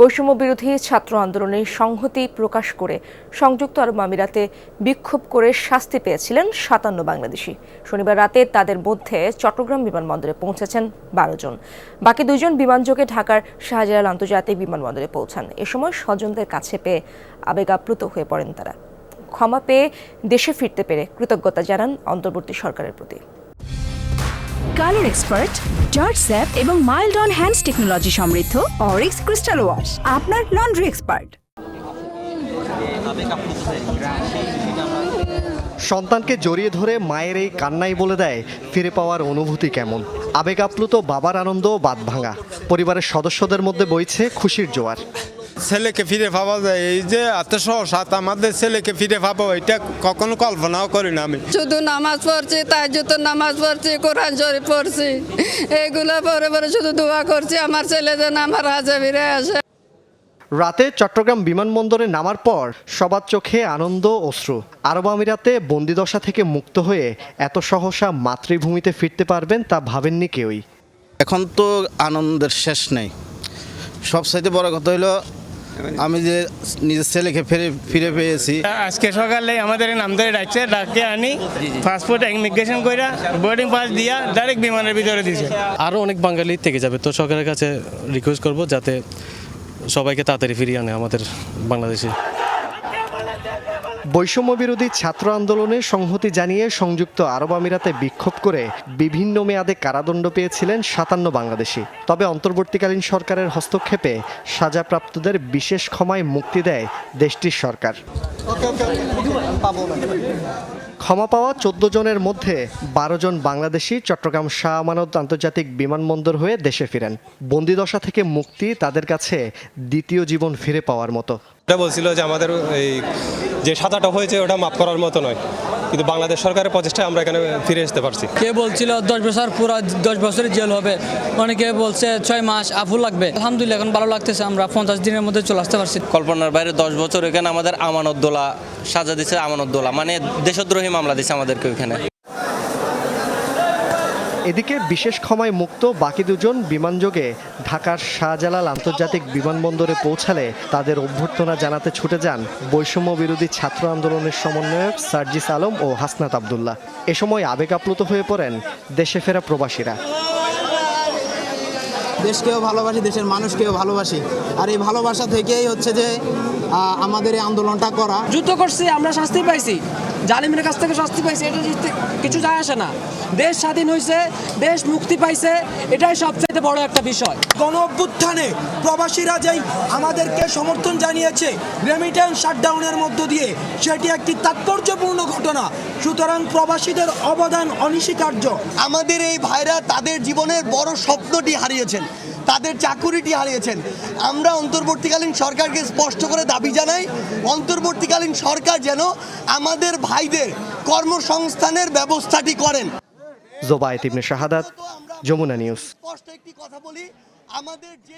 বৈষম্য বিরোধী ছাত্র আন্দোলনে সংহতি প্রকাশ করে সংযুক্ত আরব আমিরাতে বিক্ষোভ করে শাস্তি পেয়েছিলেন সাতান্ন বাংলাদেশি। শনিবার রাতে তাদের মধ্যে চট্টগ্রাম বিমানবন্দরে পৌঁছেছেন বারো জন। বাকি দুজন বিমানযোগে ঢাকার শাহজালাল আন্তর্জাতিক বিমানবন্দরে পৌঁছান। এ সময় স্বজনদের কাছে পেয়ে আবেগাপ্লুত হয়ে পড়েন তারা। ক্ষমা পেয়ে দেশে ফিরতে পেরে কৃতজ্ঞতা জানান অন্তর্বর্তী সরকারের প্রতি। কালার এক্সপার্ট, জর্জ স্যাপ এবং মাইল্ড অন হ্যান্ডস টেকনোলজি সমৃদ্ধ অরিক্স ক্রিস্টাল ওয়াশ, আপনার লন্ড্রি এক্সপার্ট। সন্তানকে জড়িয়ে ধরে মায়ের এই কান্নাই বলে দেয়, ফিরে পাওয়ার অনুভূতি কেমন? আবেগ আপ্লুত বাবার আনন্দ বাদ ভাঙা। পরিবারের সদস্যদের মধ্যে বইছে খুশির জোয়ার। ছেলেকে ফিরে পাওয়া যায়। এই যে এত সহসাত আমাদের ছেলেকে ফিরে পাবো এটা কখনো কল্পনাও করি না আমি। শুধু নামাজ পড়ছি তাই জুতো নামাজ পড়ছি কোরআন শরীফ পড়ছি এগুলো পরে পরে শুধু দোয়া করছি আমার ছেলে যেন আমার হাজে ফিরে আসে। রাতে চট্টগ্রাম বিমানবন্দরে নামার পর সবার চোখে আনন্দ অশ্রু। আরব আমিরাতে বন্দিদশা থেকে মুক্ত হয়ে এত সহসা মাতৃভূমিতে ফিরতে পারবেন তা ভাবেননি কেউই। এখন তো আনন্দের শেষ নেই। সবসাইতে বড় কথা হলো আমি যে নিজের ছেলেকে ফিরে ফিরে পেয়েছি। আজকে সকালে আমাদের নাম ধরে ডাকছে ডাকে আনি পাসপোর্ট ইমিগ্রেশন কইরা বোর্ডিং পাস দিয়া ডাইরেক্ট বিমানের ভিতরে দিছে। আরও অনেক বাঙালি থেকে যাবে তো সরকারের কাছে রিকোয়েস্ট করব যাতে সবাইকে তাড়াতাড়ি ফিরিয়ে আনে আমাদের বাংলাদেশে। বৈষম্য বিরোধী ছাত্র আন্দোলনে সংহতি জানিয়ে সংযুক্ত আরব আমিরাতে বিক্ষোভ করে বিভিন্ন মেয়াদে কারাদণ্ড পেয়েছিলেন সাতান্ন বাংলাদেশি। তবে অন্তর্বর্তীকালীন সরকারের হস্তক্ষেপে সাজাপ্রাপ্তদের বিশেষ ক্ষমায় মুক্তি দেয় দেশটির সরকার। ক্ষমা পাওয়া চোদ্দ জনের মধ্যে বারো জন বাংলাদেশি চট্টগ্রাম শাহ আমানত আন্তর্জাতিক বিমানবন্দর হয়ে দেশে ফিরেন। বন্দিদশা থেকে মুক্তি তাদের কাছে দ্বিতীয় জীবন ফিরে পাওয়ার মতো। এটা বলছিল যে আমাদের এই যে সাদাটা হয়েছে ওটা মাফ করার মতো নয়। কিন্তু বাংলাদেশ সরকারের প্রচেষ্টায় আমরা এখানে ফিরে আসতে পারছি। কে বলছিল দশ বছর পুরো দশ বছরের জেল হবে? অনেকে বলছে ছয় মাস আফুল লাগবে। আলহামদুলিল্লাহ এখন ভালো লাগতেছে আমরা পঞ্চাশ দিনের মধ্যে চলে আসতে পারছি। কল্পনার বাইরে দশ বছর এখানে আমাদের আমানতদোলা সাজা দিছে আমানতদোলা মানে দেশদ্রোহী মামলা দিছে আমাদেরকে ওইখানে। এদিকে বিশেষ ক্ষমায় মুক্ত বাকি দুজন বিমানযোগে ঢাকার শাহজালাল আন্তর্জাতিক বিমানবন্দরে পৌঁছালে তাদের অভ্যর্থনা জানাতে ছুটে যান বৈষম্য বিরোধী ছাত্র আন্দোলনের সমন্বয়ক সার্জিস আলম ও হাসনাত আবদুল্লাহ। এ সময় আবেগ আপ্লুত হয়ে পড়েন দেশে ফেরা প্রবাসীরা। দেশকেও ভালোবাসি দেশের মানুষকেও ভালোবাসি। আর এই ভালোবাসা থেকেই হচ্ছে যে আমাদের এই আন্দোলনটা করা। যুদ্ধ করছি আমরা শাস্তি পাইছি। জালিমের কাছ থেকে শাস্তি পাইছি এটা কিছু যায় আসে না। দেশ স্বাধীন হয়েছে দেশ মুক্তি পাইছে এটাই সবচেয়ে বড় একটা বিষয়। গণ অভ্যুত্থানে প্রবাসীরা যেই আমাদেরকে সমর্থন জানিয়েছে রেমিটেন্স শাটডাউনের মধ্য দিয়ে সেটি একটি তাৎপর্যপূর্ণ ঘটনা। সুতরাং প্রবাসীদের অবদান অনস্বীকার্য। আমাদের এই ভাইরা তাদের জীবনের বড় স্বপ্নটি হারিয়েছেন। তাদের চাকুরিটি হারিয়েছেন। আমরা অন্তর্বর্তীকালীন সরকারকে স্পষ্ট করে দাবি জানাই অন্তর্বর্তীকালীন সরকার যেন আমাদের ভাইদের কর্মসংস্থানের ব্যবস্থাটি করেন। জোবায়েত ইবনে শাহাদাত যমুনা নিউজ। স্পষ্ট একটি কথা বলি আমাদের যে